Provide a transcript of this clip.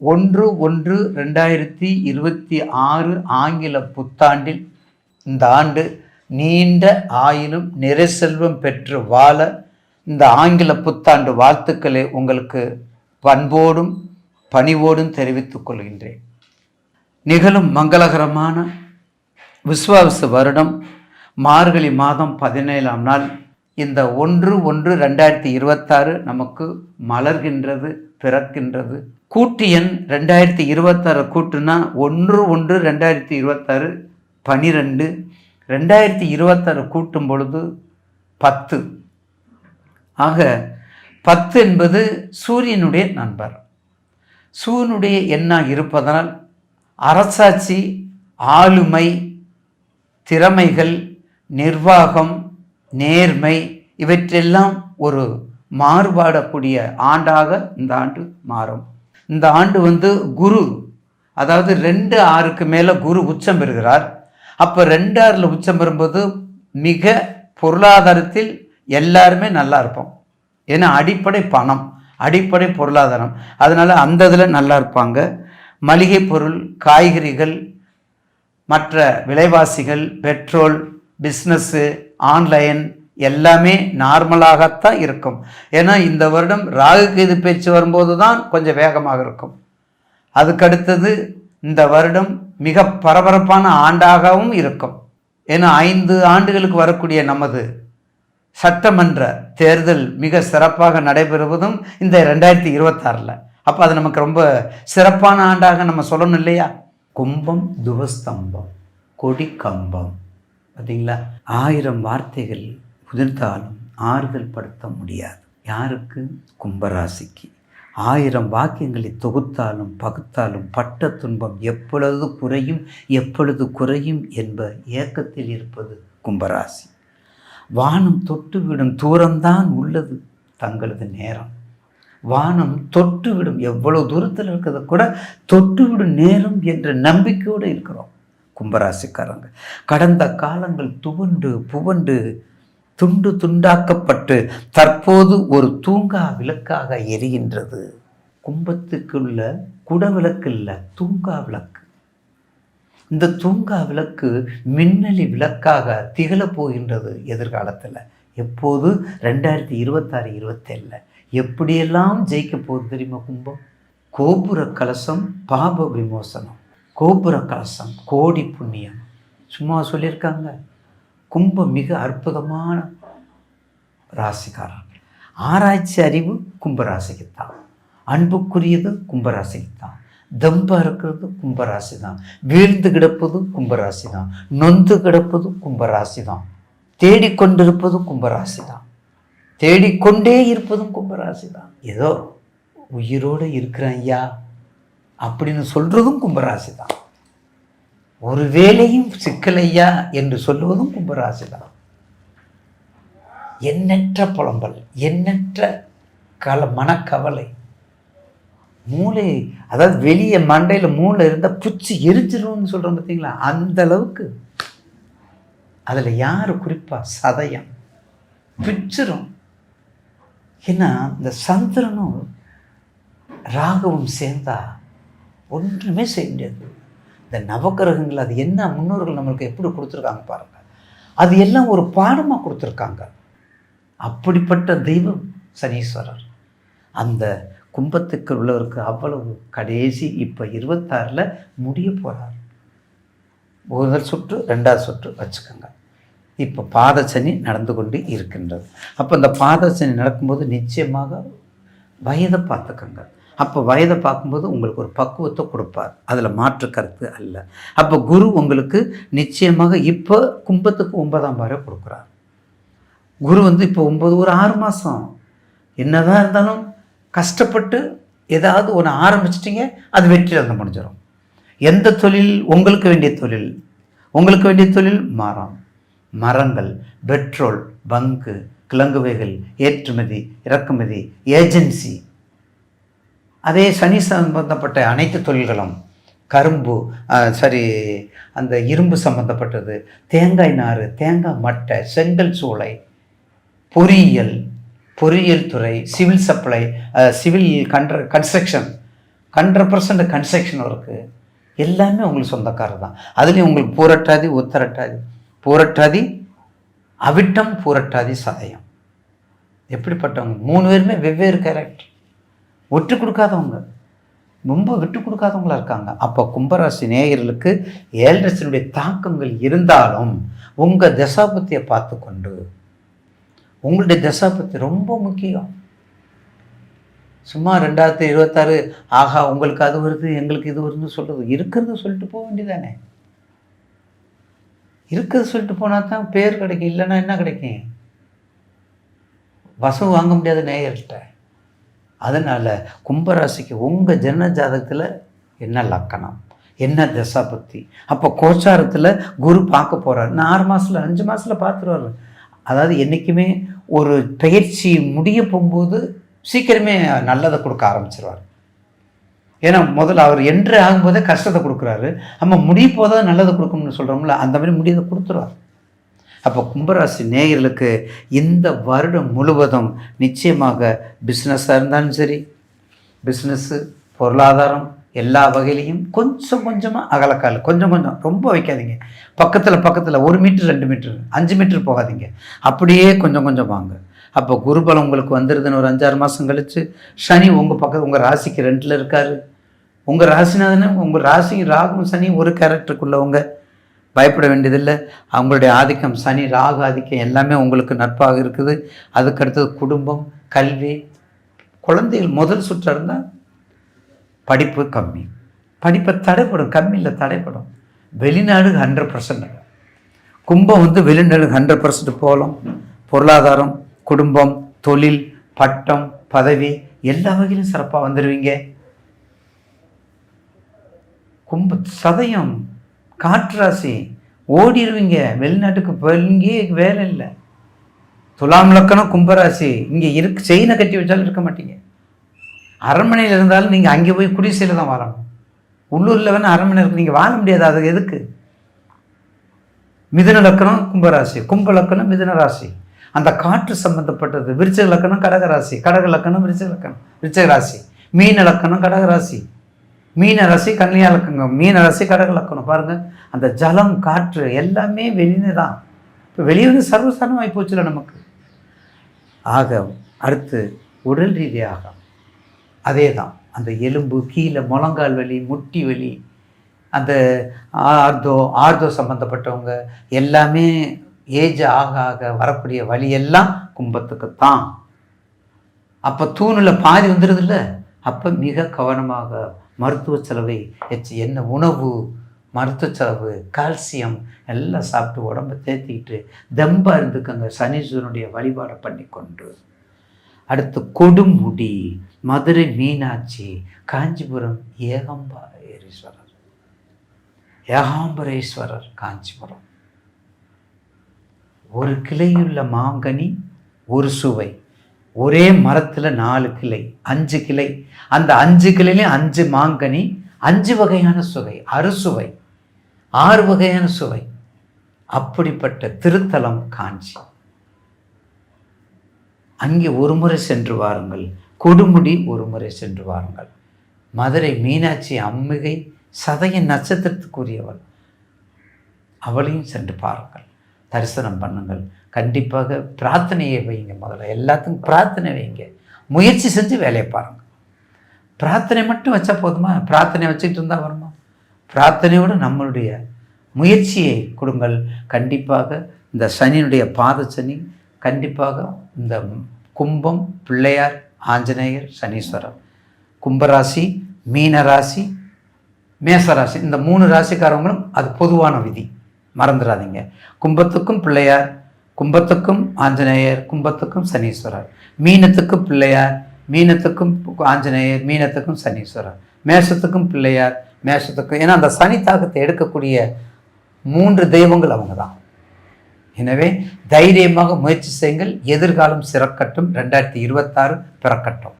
ஒன்று ஒன்று ரெண்டாயிரத்தி இருபத்தி ஆறு ஆங்கில புத்தாண்டில் இந்த ஆண்டு நீண்ட ஆயிலும் நிறை செல்வம் பெற்று வாழ இந்த ஆங்கில புத்தாண்டு வாழ்த்துக்களை உங்களுக்கு பண்போடும் பணிவோடும் தெரிவித்துக் கொள்கின்றேன். நிகழும் மங்களகரமான விஸ்வாவிச வருடம் மார்கழி மாதம் பதினேழாம் நாள் இந்த ஒன்று ஒன்று ரெண்டாயிரத்தி இருபத்தாறு நமக்கு மலர்கின்றது பிறக்கின்றது. கூட்டு எண் ரெண்டாயிரத்தி இருபத்தாறு கூட்டுனா ஒன்று ஒன்று ரெண்டாயிரத்தி இருபத்தாறு பனிரெண்டு. ரெண்டாயிரத்தி இருபத்தாறு கூட்டும் பொழுது பத்து. ஆக பத்து என்பது சூரியனுடைய நண்பர். சூரியனுடைய எண்ணாக இருப்பதனால் அரசாட்சி ஆளுமை திறமைகள் நிர்வாகம் நேர்மை இவற்றெல்லாம் ஒரு மாறுபாடக்கூடிய ஆண்டாக இந்த ஆண்டு மாறும். இந்த ஆண்டு வந்து குரு அதாவது ரெண்டு ஆறுக்கு மேலே குரு உச்சம் பெறுகிறார். அப்போ ரெண்டு ஆறில் உச்சம் பெறும்போது மிக பொருளாதாரத்தில் எல்லாருமே நல்லா இருப்போம். ஏன்னா அடிப்படை பணம் அடிப்படை பொருளாதாரம். அதனால் அந்த இதில் நல்லா இருப்பாங்க. மளிகை பொருள் காய்கறிகள் மற்ற விலைவாசிகள் பெட்ரோல் பிஸ்னஸ்ஸு ஆன்லைன் எல்லாமே நார்மலாகத்தான் இருக்கும். ஏன்னா இந்த வருடம் ராகு இது பேச்சு வரும்போது தான் கொஞ்சம் வேகமாக இருக்கும். அதுக்கடுத்தது இந்த வருடம் மிக பரபரப்பான ஆண்டாகவும் இருக்கும். ஏன்னா ஐந்து ஆண்டுகளுக்கு வரக்கூடிய நமது சட்டமன்ற தேர்தல் மிக சிறப்பாக நடைபெறுவதும் இந்த ரெண்டாயிரத்தி இருபத்தாறில். அப்போ அது நமக்கு ரொம்ப சிறப்பான ஆண்டாக நம்ம சொல்லணும் இல்லையா? கும்பம் துவஸ்தம்பம் கொடி கம்பம் பார்த்தீங்களா? ஆயிரம் வார்த்தைகள் உதிர்ந்தாலும் ஆறுதல் படுத்த முடியாது. யாருக்கு? கும்பராசிக்கு. ஆயிரம் வாக்கியங்களை தொகுத்தாலும் பகுத்தாலும் பட்ட துன்பம் எப்பொழுது குறையும் எப்பொழுது குறையும் என்ப ஏக்கத்தில் இருப்பது கும்பராசி. வானம் தொட்டுவிடும் தூரம்தான் உள்ளது தங்களது நேரம். வானம் தொட்டுவிடும் எவ்வளவு தூரத்தில் இருக்கிறத கூட தொட்டுவிடும் நேரம் என்ற நம்பிக்கையோடு இருக்கிறோம் கும்பராசிக்காரங்க. கடந்த காலங்கள் துவண்டு புவண்டு துண்டு துண்டாக்கப்பட்டு தற்போது ஒரு தூங்கா விளக்காக எரிகின்றது. கும்பத்துக்குள்ள குடவிளக்கு இல்லை தூங்கா விளக்கு. இந்த தூங்கா விளக்கு மின்னலி விளக்காக திகழப் போகின்றது எதிர்காலத்தில். எப்போது? ரெண்டாயிரத்தி இருபத்தாறு இருபத்தேழில். எப்படியெல்லாம் ஜெயிக்க போகுது தெரியுமா கும்பம்? கோபுர கலசம் பாப விமோசனம். கோபுர கலசம் கோடி புண்ணியம். சும்மா சொல்லியிருக்காங்க. கும்பம் மிக அற்புதமான ராசிக்காரர் ஆராய்ச்சி அறிவு கும்பராசிக்குத்தான். அன்புக்குரியது கும்பராசிக்குத்தான். தம்பாக இருக்கிறது கும்பராசி தான் வீழ்ந்து கிடப்பது கும்பராசி தான் நொந்து கிடப்பது கும்பராசி தான் தேடிக்கொண்டிருப்பதும் கும்பராசி தான் தேடிக்கொண்டே இருப்பதும் கும்பராசி தான் ஏதோ உயிரோடு இருக்கிறேன் ஐயா அப்படின்னு சொல்கிறதும் கும்பராசி தான் ஒரு வேலையும் சிக்கலையா என்று சொல்லுவதும் கும்பராசி தான் எண்ணற்ற புலம்பல் எண்ணற்ற கல மனக்கவலை. மூளை அதாவது வெளியே மண்டையில் மூளை இருந்தால் புச்சி எரிஞ்சிரும்னு சொல்கிறோம் பார்த்தீங்களா அந்த அளவுக்கு. அதில் யார் குறிப்பாக சதயம். பிச்சிரும். ஏன்னா இந்த சந்திரனும் ராகவும் சேர்ந்தா ஒன்றுமே செய்ய முடியாது. இந்த நவக்கிரகங்கள் அது என்ன முன்னோர்கள் நம்மளுக்கு எப்படி கொடுத்துருக்காங்க பாருங்கள் அது எல்லாம் ஒரு பாடமாக கொடுத்துருக்காங்க. அப்படிப்பட்ட தெய்வம் சனீஸ்வரர். அந்த கும்பத்துக்கு உள்ளவருக்கு அவ்வளவு கடைசி இப்போ இருபத்தாறில் முடிய போகிறார் முதல் சுற்று ரெண்டாவது சுற்று வச்சுக்கோங்க. இப்போ பாதசனி நடந்து கொண்டு இருக்கின்றது. அப்போ இந்த பாதசனி நடக்கும்போது நிச்சயமாக வயதை பார்த்துக்கோங்க. அப்போ வயதை பார்க்கும்போது உங்களுக்கு ஒரு பக்குவத்தை கொடுப்பார். அதில் மாற்று கருத்து அல்ல. அப்போ குரு உங்களுக்கு நிச்சயமாக இப்போ கும்பத்துக்கு ஒன்பதாம் பாரை கொடுக்குறார். குரு வந்து இப்போ ஒம்பது ஒரு ஆறு மாதம் என்னதான் இருந்தாலும் கஷ்டப்பட்டு ஏதாவது ஒன்று ஆரம்பிச்சிட்டிங்க அது வெற்றியில் வந்து முடிஞ்சிடும் எந்த தொழில்? உங்களுக்கு வேண்டிய தொழில். உங்களுக்கு வேண்டிய தொழில் மரம். மரங்கள் பெட்ரோல் பங்கு கிழங்குவைகள் ஏற்றுமதி இறக்குமதி ஏஜென்சி. அதே சனி சம்பந்தப்பட்ட அனைத்து தொழில்களும் கரும்பு சரி அந்த இரும்பு சம்பந்தப்பட்டது தேங்காய் நார் தேங்காய் மட்டை செங்கல் சூளை பொறியியல் பொறியியல் துறை civil supply civil கன்ற construction hundred percent construction work எல்லாமே உங்களுக்கு சொந்தக்காரர் தான். அதுலேயும் உங்களுக்கு பூரட்டாதி உத்தரட்டாதி பூரட்டாதி அவிட்டம் பூரட்டாதி சதயம். எப்படிப்பட்டவங்க? மூணு பேருமே வெவ்வேறு கேரக்டர் ஒற்று கொடுக்காதவங்க. ரொம்ப விட்டு கொடுக்காதவங்களா இருக்காங்க. அப்போ கும்பராசி நேயர்களுக்கு ஏழரசனுடைய தாக்கங்கள் இருந்தாலும் உங்கள் தசாபத்தியை பார்த்து கொண்டு உங்களுடைய தசாபத்தி ரொம்ப முக்கியம். சும்மா ரெண்டாயிரத்தி இருபத்தாறு ஆஹா உங்களுக்கு அது வருது எங்களுக்கு இது வருதுன்னு சொல்கிறது இருக்கிறத சொல்லிட்டு போக வேண்டியதானே இருக்கிறது சொல்லிட்டு போனால் தான் பேர் கிடைக்கும் இல்லைன்னா என்ன கிடைக்கும்? வசம் வாங்க முடியாத நேயர்கிட்ட அதனால் கும்பராசிக்கு உங்கள் ஜன ஜாதகத்தில் என்ன லக்கணம்? என்ன தசாபத்தி அப்போ கோச்சாரத்தில் குரு பார்க்க போகிறார் நான் ஆறு மாதத்தில் அஞ்சு மாதத்தில் பார்த்துருவார். அதாவது என்றைக்குமே ஒரு பயிற்சி முடிய போகும்போது சீக்கிரமே நல்லதை கொடுக்க ஆரம்பிச்சிருவார். ஏன்னா முதல்ல அவர் என்று ஆகும்போதே கஷ்டத்தை கொடுக்குறாரு. நம்ம முடிய போதான் நல்லதை கொடுக்கணும்னு சொல்கிறோம்ல அந்த மாதிரி முடியதை கொடுத்துருவார். அப்போ கும்பராசி நேயர்களுக்கு இந்த வருடம் முழுவதும் நிச்சயமாக பிஸ்னஸாக இருந்தாலும் சரி பிஸ்னஸ்ஸு பொருளாதாரம் எல்லா வகையிலையும் கொஞ்சம் கொஞ்சமாக அகலக்கால் கொஞ்சம் கொஞ்சம் ரொம்ப வைக்காதீங்க. பக்கத்தில் பக்கத்தில் ஒரு மீட்டர் ரெண்டு மீட்டர் அஞ்சு மீட்டர் போகாதீங்க. அப்படியே கொஞ்சம் கொஞ்சம் வாங்க. அப்போ குருபலம் உங்களுக்கு வந்துடுதுன்னு ஒரு அஞ்சாறு மாதம் கழித்து சனி உங்கள் பக்கம் உங்கள் ராசிக்கு ரெண்டில் இருக்கார். உங்கள் ராசினாதனே உங்கள் ராசி ராகும் சனி ஒரு கேரக்டருக்குள்ளவங்க பயப்பட வேண்டியதில்லை. அவங்களுடைய ஆதிக்கம் சனி ராகு ஆதிக்கம் எல்லாமே உங்களுக்கு நட்பாக இருக்குது. அதுக்கடுத்தது குடும்பம் கல்வி. குழந்தைகள் முதல் சுற்று இருந்தால் படிப்பு கம்மி. படிப்பை தடைப்படும் கம்மியில் தடைப்படும் வெளிநாடு ஹண்ட்ரட் பர்சன்ட் கும்பம் வந்து வெளிநாடு ஹண்ட்ரட் பர்சன்ட் போகலாம். பொருளாதாரம் குடும்பம் தொழில் பட்டம் பதவி எல்லா வகையிலும் சிறப்பாக வந்துடுவீங்க கும்ப சதயம் காற்றாசி ஓடிடுவீங்க வெளிநாட்டுக்கு இங்கே வேலை இல்லை. துலாம் லக்கணம் கும்பராசி இங்கே இருக்கு செயினை கட்டி வச்சாலும் இருக்க மாட்டீங்க. அரண்மனையில் இருந்தாலும் நீங்கள் அங்கே போய் குடிசையில் தான் வரணும் உள்ளூரில் வேணால் அரண்மனை இருக்கு நீங்கள் வாழ முடியாது. அது எதுக்கு? மிதுன லக்கணம் கும்பராசி கும்ப லக்கணம் மிதுன ராசி. அந்த காற்று சம்பந்தப்பட்டது விருச்சக லக்கணம் கடகராசி கடக லக்கணம் விருச்சக லக்கணம் விருச்சக ராசி. மீன லக்கணம் கடகராசி. மீன ராசி கன்னியா லக்கணம் மீன ராசி கடக லக்கணம் பாருங்கள் அந்த ஜலம் காற்று எல்லாமே வெளியே தான். இப்போ வெளியே வந்து சர்வசாதாரணமாகி போச்சுல நமக்கு. ஆக அடுத்து உடல் ரீதியாக அதே தான் அந்த எலும்பு கீழே முழங்கால் வலி முட்டி வலி அந்த ஆர்தோ ஆர்தோ சம்மந்தப்பட்டவங்க எல்லாமே ஏஜ் ஆக ஆக வரக்கூடிய வழியெல்லாம் கும்பத்துக்கு தான் அப்போ தூணில் பாதி வந்துடுது இல்லை அப்போ மிக கவனமாக மருத்துவ செலவை எச்சு என்ன உணவு மருத்துவ செலவு கால்சியம் எல்லாம் சாப்பிட்டு உடம்பை தேத்திக்கிட்டு தெம்பாக இருந்துக்கங்க சனீஸ்வரனுடைய வழிபாடை பண்ணி கொண்டு அடுத்து கொடுமுடி மதுரை மீனாட்சி காஞ்சிபுரம் ஏகம்பரேஸ்வரர். ஏகாம்பரேஸ்வரர் காஞ்சிபுரம். ஒரு கிளையுள்ள மாங்கனி ஒரு சுவை. ஒரே மரத்தில் நாலு கிளை அஞ்சு கிளை. அந்த அஞ்சு கிளையிலையும் அஞ்சு மாங்கனி அஞ்சு வகையான சுவை அறுசுவை ஆறு வகையான சுவை. அப்படிப்பட்ட திருத்தலம் காஞ்சி. அங்கே ஒரு முறை சென்று வாருங்கள். கொடுமுடி ஒரு முறை சென்று வாருங்கள். மதுரை மீனாட்சி அம்மிகை சதய நட்சத்திரத்துக்குரியவள். அவளையும் சென்று பாருங்கள். தரிசனம் பண்ணுங்கள். கண்டிப்பாக பிரார்த்தனையை வைங்க முதல்ல. எல்லாத்துக்கும் பிரார்த்தனை வைங்க முயற்சி செஞ்சு வேலையை பாருங்கள் பிரார்த்தனை மட்டும் வச்சா போதுமா? பிரார்த்தனை வச்சுக்கிட்டு இருந்தால் வருமா? பிரார்த்தனையோடு நம்மளுடைய முயற்சியை கொடுங்கள். கண்டிப்பாக இந்த சனியினுடைய பாத சனி கண்டிப்பாக இந்த கும்பம் பிள்ளையார் ஆஞ்சநேயர் சனீஸ்வரர். கும்பராசி மீனராசி மேசராசி இந்த மூணு ராசிக்காரவங்களும் அது பொதுவான விதி. மறந்துடாதீங்க. கும்பத்துக்கும் பிள்ளையார் கும்பத்துக்கும் ஆஞ்சநேயர் கும்பத்துக்கும் சனீஸ்வரர். மீனத்துக்கும் பிள்ளையார் மீனத்துக்கும் ஆஞ்சநேயர் மீனத்துக்கும் சனீஸ்வரர். மேஷத்துக்கும் பிள்ளையார் மேஷத்துக்கும் ஏன்னா அந்த சனி தாக்கத்தை எடுக்கக்கூடிய மூன்று தெய்வங்கள் அவங்க தான் எனவே தைரியமாக முயற்சி செய்யுங்கள். எதிர்காலம் சிறக்கட்டும். ரெண்டாயிரத்தி இருபத்தாறு பிறக்கட்டும்.